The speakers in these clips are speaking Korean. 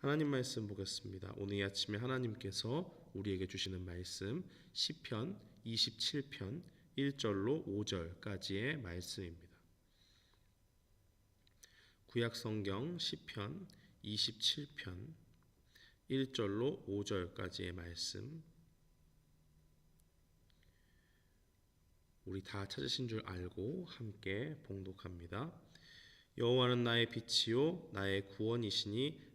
하나님 말씀 보겠습니다. 오늘 이 아침에 하나님께서 우리에게 주시는 말씀 시편 27편 1절로 5절까지의 말씀입니다. 구약 성경 시편 27편 1절로 5절까지의 말씀 우리 다 찾으신 줄 알고 함께 봉독합니다. 여호와는 나의 빛이요 나의 구원이시니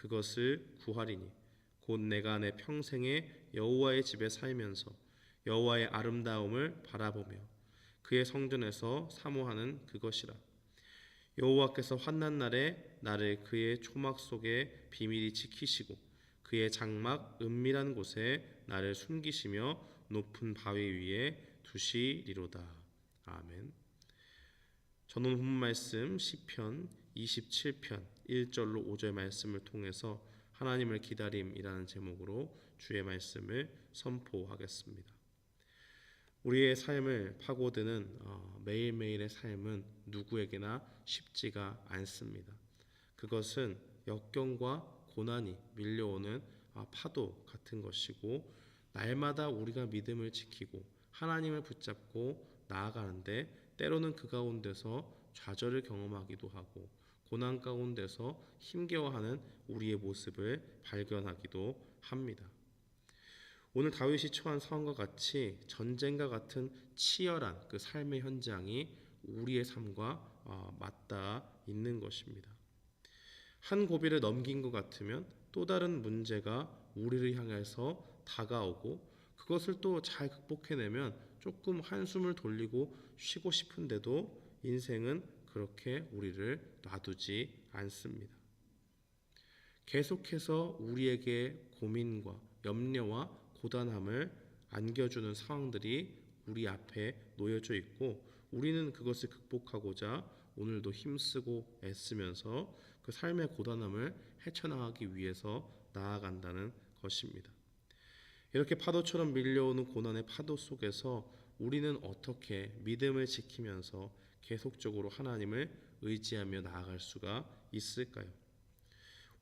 그것을 구하리니 곧 내가 내 평생에 여호와의 집에 살면서 여호와의 아름다움을 바라보며 그의 성전에서 사모하는 그것이라 여호와께서 환난 날에 나를 그의 초막 속에 비밀히 지키시고 그의 장막 은밀한 곳에 나를 숨기시며 높은 바위 위에 두시리로다 아멘. 저는 본 말씀 시편 27편 1절로 5절 말씀을 통해서 하나님을 기다림이라는 제목으로 주의 말씀을 선포하겠습니다. 우리의 삶을 파고드는 어, 매일매일의 삶은 누구에게나 쉽지가 않습니다. 그것은 역경과 고난이 밀려오는 아, 파도 같은 것이고 날마다 우리가 믿음을 지키고 하나님을 붙잡고 나아가는데 때로는 그 가운데서 좌절을 경험하기도 하고 고난 가운데서 힘겨워하는 우리의 모습을 발견하기도 합니다. 오늘 다윗이 처한 상황과 같이 전쟁과 같은 치열한 그 삶의 현장이 우리의 삶과 어, 맞닿아 있는 것입니다. 한 고비를 넘긴 것 같으면 또 다른 문제가 우리를 향해서 다가오고 그것을 또 잘 극복해내면 조금 한숨을 돌리고 쉬고 싶은데도 인생은 그렇게 우리를 놔두지 않습니다. 계속해서 우리에게 고민과 염려와 고단함을 안겨주는 상황들이 우리 앞에 놓여져 있고 우리는 그것을 극복하고자 오늘도 힘쓰고 애쓰면서 그 삶의 고단함을 헤쳐나가기 위해서 나아간다는 것입니다. 이렇게 파도처럼 밀려오는 고난의 파도 속에서 우리는 어떻게 믿음을 지키면서 계속적으로 하나님을 의지하며 나아갈 수가 있을까요?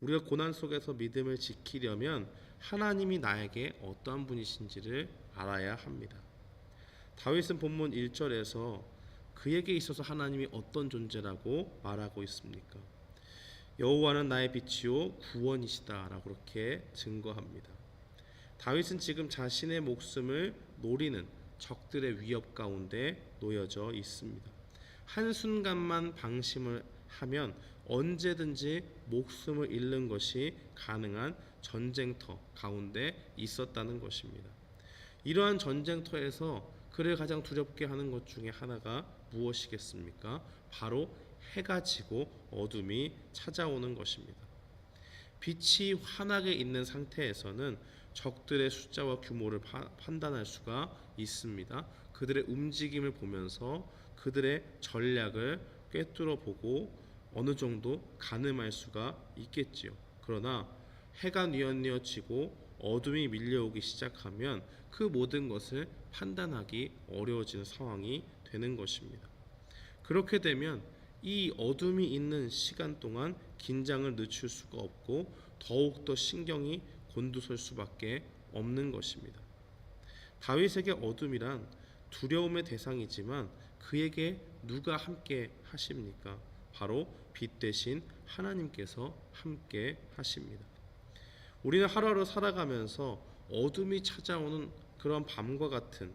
우리가 고난 속에서 믿음을 지키려면 하나님이 나에게 어떠한 분이신지를 알아야 합니다. 다윗은 본문 1절에서 그에게 있어서 하나님이 어떤 존재라고 말하고 있습니까? 여호와는 나의 빛이요 구원이시다라고 그렇게 증거합니다. 다윗은 지금 자신의 목숨을 노리는 적들의 위협 가운데 놓여져 있습니다. 한순간만 방심을 하면 언제든지 목숨을 잃는 것이 가능한 전쟁터 가운데 있었다는 것입니다. 이러한 전쟁터에서 그를 가장 두렵게 하는 것 중에 하나가 무엇이겠습니까? 바로 해가 지고 어둠이 찾아오는 것입니다. 빛이 환하게 있는 상태에서는 적들의 숫자와 규모를 파, 판단할 수가 있습니다. 그들의 움직임을 보면서 그들의 전략을 꿰뚫어 보고 어느 정도 가늠할 수가 있겠지요. 그러나 해가 뉘엿뉘엿지고 어둠이 밀려오기 시작하면 그 모든 것을 판단하기 어려워지는 상황이 되는 것입니다. 그렇게 되면 이 어둠이 있는 시간 동안 긴장을 늦출 수가 없고 더욱더 신경이 곤두설 수밖에 없는 것입니다. 다윗에게 어둠이란 두려움의 대상이지만 그에게 누가 함께 하십니까? 바로 빛 대신 하나님께서 함께 하십니다. 우리는 하루하루 살아가면서 어둠이 찾아오는 그런 밤과 같은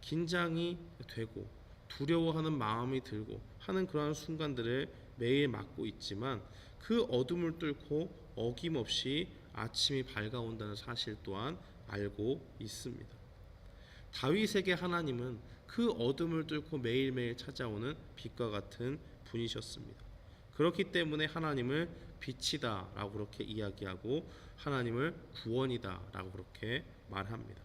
긴장이 되고 두려워하는 마음이 들고 하는 그러한 순간들을 매일 맞고 있지만 그 어둠을 뚫고 어김없이 아침이 밝아온다는 사실 또한 알고 있습니다. 다윗에게 하나님은 그 어둠을 뚫고 매일매일 찾아오는 빛과 같은 분이셨습니다. 그렇기 때문에 하나님을 빛이다라고 그렇게 이야기하고 하나님을 구원이다라고 그렇게 말합니다.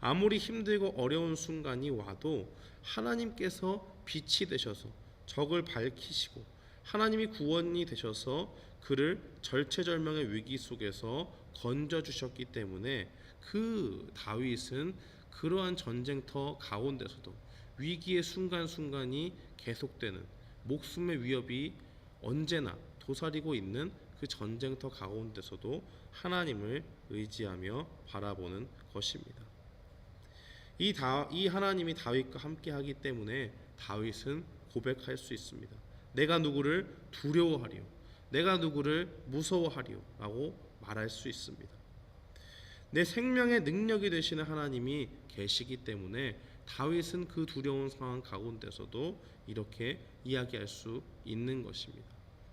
아무리 힘들고 어려운 순간이 와도 하나님께서 빛이 되셔서 적을 밝히시고 하나님이 구원이 되셔서 그를 절체절명의 위기 속에서 건져 주셨기 때문에 그 다윗은 그러한 전쟁터 가운데서도 위기의 순간순간이 계속되는 목숨의 위협이 언제나 도사리고 있는 그 전쟁터 가운데서도 하나님을 의지하며 바라보는 것입니다. 이, 다, 이 하나님이 다윗과 함께 하기 때문에 다윗은 고백할 수 있습니다. 내가 누구를 두려워하리요, 내가 누구를 무서워하리요라고 말할 수 있습니다. 내 생명의 능력이 되시는 하나님이 계시기 때문에 다윗은 그 두려운 상황 가운데서도 이렇게 이야기할 수 있는 것입니다.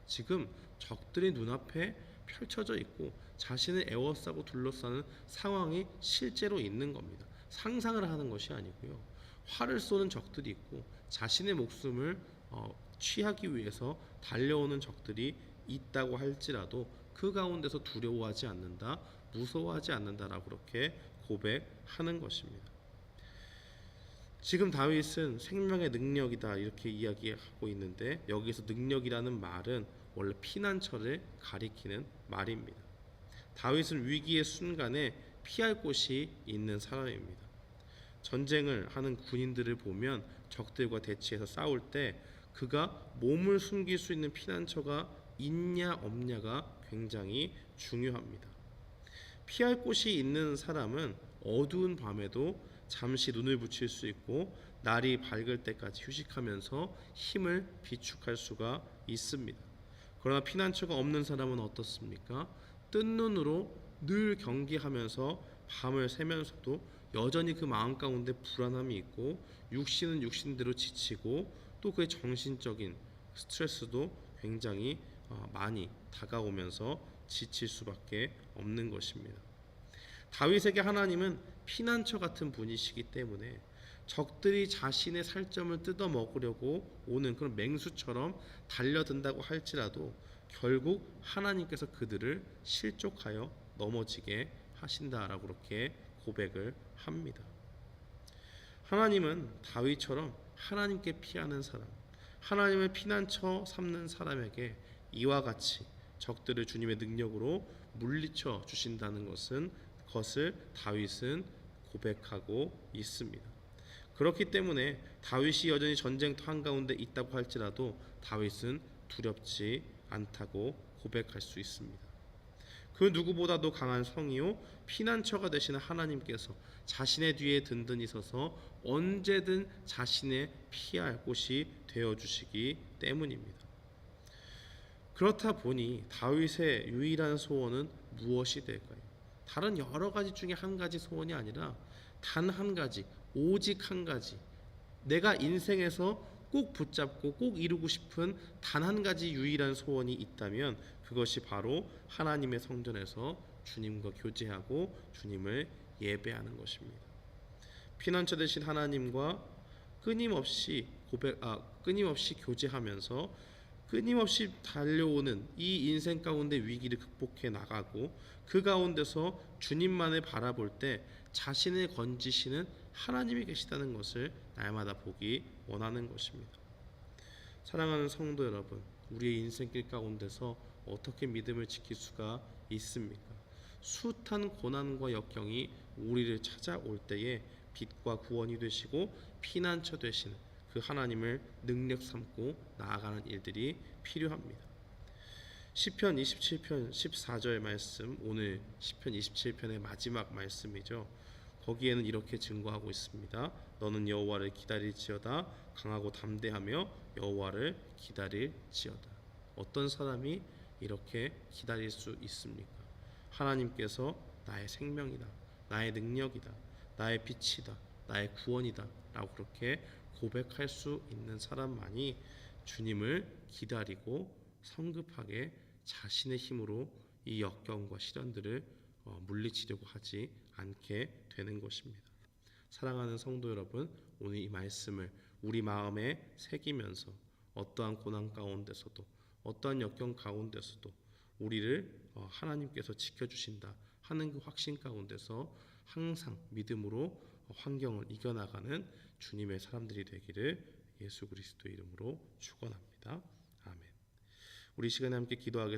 지금 적들이 눈앞에 펼쳐져 있고 자신을 에워싸고 둘러싸는 상황이 실제로 있는 겁니다. 상상을 하는 것이 아니고요. 활을 쏘는 적들이 있고 자신의 목숨을 어, 취하기 위해서 달려오는 적들이 있다고 할지라도 그 가운데서 두려워하지 않는다, 무서워하지 않는다라고 그렇게 고백하는 것입니다. 지금 다윗은 생명의 능력이다 이렇게 이야기하고 있는데 여기서 능력이라는 말은 원래 피난처를 가리키는 말입니다. 다윗은 위기의 순간에 피할 곳이 있는 사람입니다. 전쟁을 하는 군인들을 보면 적들과 대치해서 싸울 때 그가 몸을 숨길 수 있는 피난처가 있냐 없냐가 굉장히 중요합니다. 피할 곳이 있는 사람은 어두운 밤에도 잠시 눈을 붙일 수 있고 날이 밝을 때까지 휴식하면서 힘을 비축할 수가 있습니다. 그러나 피난처가 없는 사람은 어떻습니까? 뜬 눈으로 늘 경계하면서 밤을 새면서도 여전히 그 마음 가운데 불안함이 있고 육신은 육신대로 지치고 또 그의 정신적인 스트레스도 굉장히 어, 많이 다가오면서 지칠 수밖에 없는 것입니다. 다윗에게 하나님은 피난처 같은 분이시기 때문에 적들이 자신의 살점을 뜯어 먹으려고 오는 그런 맹수처럼 달려든다고 할지라도 결국 하나님께서 그들을 실족하여 넘어지게 하신다라고 그렇게 고백을 합니다. 하나님은 다윗처럼 하나님께 피하는 사람, 하나님을 피난처 삼는 사람에게 이와 같이 적들을 주님의 능력으로 물리쳐 주신다는 것은 것을 다윗은 고백하고 있습니다. 그렇기 때문에 다윗이 여전히 전쟁터 한가운데 있다고 할지라도 다윗은 두렵지 않다고 고백할 수 있습니다. 그 누구보다도 강한 성이요 피난처가 되시는 하나님께서 자신의 뒤에 든든히 서서 언제든 자신의 피할 곳이 되어 주시기 때문입니다. 그렇다 보니 다윗의 유일한 소원은 무엇이 될까요? 다른 여러 가지 중에 한 가지 소원이 아니라 단 한 가지, 오직 한 가지. 내가 인생에서 꼭 붙잡고 꼭 이루고 싶은 단 한 가지 유일한 소원이 있다면 그것이 바로 하나님의 성전에서 주님과 교제하고 주님을 예배하는 것입니다. 피난처 되신 하나님과 끊임없이 고백 아 끊임없이 교제하면서 끊임없이 달려오는 이 인생 가운데 위기를 극복해 나가고 그 가운데서 주님만을 바라볼 때 자신을 건지시는 하나님이 계시다는 것을 날마다 보기 원하는 것입니다. 사랑하는 성도 여러분, 우리의 인생길 가운데서 어떻게 믿음을 지킬 수가 있습니까? 숱한 고난과 역경이 우리를 찾아올 때에 빛과 구원이 되시고 피난처 되시는 그 하나님을 능력 삼고 나아가는 일들이 필요합니다. 시편 27편 14절 말씀 오늘 시편 27편의 마지막 말씀이죠. 거기에는 이렇게 증거하고 있습니다. 너는 여호와를 기다릴지어다 강하고 담대하며 여호와를 기다릴지어다. 어떤 사람이 이렇게 기다릴 수 있습니까? 하나님께서 나의 생명이다. 나의 능력이다. 나의 빛이다. 나의 구원이다. 라고 그렇게 고백할 수 있는 사람만이 주님을 기다리고 성급하게 자신의 힘으로 이 역경과 시련들을 어, 물리치려고 하지 않게 되는 것입니다. 사랑하는 성도 여러분, 오늘 이 말씀을 우리 마음에 새기면서 어떠한 고난 가운데서도 어떠한 역경 가운데서도 우리를 어, 하나님께서 지켜주신다 하는 그 확신 가운데서 항상 믿음으로 어, 환경을 이겨나가는 주님의 사람들이 되기를 예수 그리스도 이름으로 축원합니다. 아멘. 우리 이 시간에 함께 기도하겠습니다.